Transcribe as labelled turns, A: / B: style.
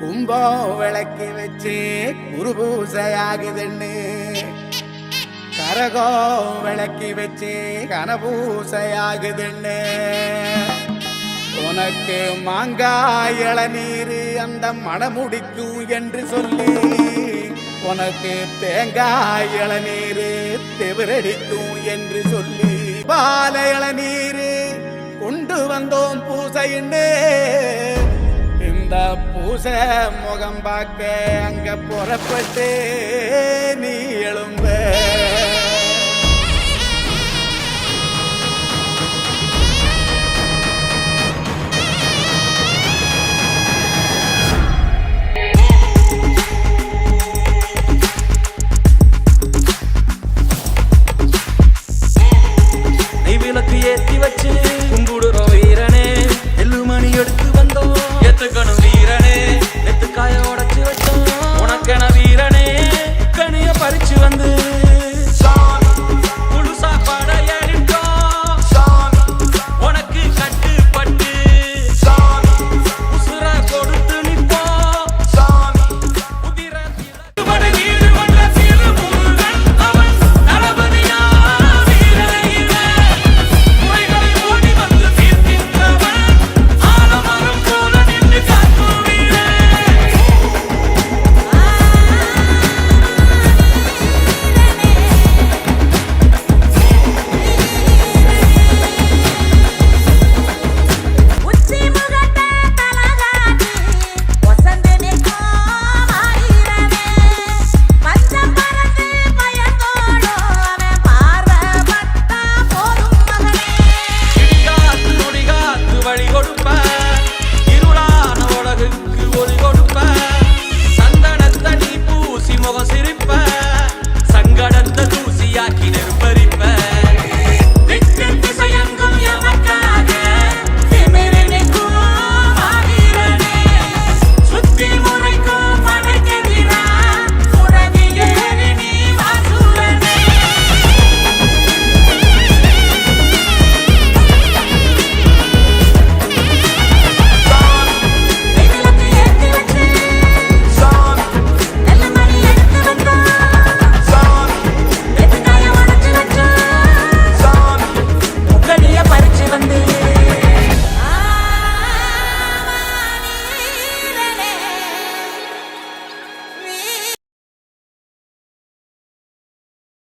A: கும்பம் விளக்கி வச்சு குரு பூசையாகுதுன்னு கரகம் விளக்கி வச்சு கனபூசையாகுதுன்னு. உனக்கு மாங்காய் இளநீர் அந்த மணமுடிக்கும் என்று சொல்லி உனக்கு தேங்காய் இளநீர் தெவிரடிக்கும் என்று சொல்லி பால இளநீர் கொண்டு வந்தோம் பூசைன்னு. இந்த பூசை முகம் பார்க்க அங்க புறப்பட்டு நீ எழும்ப.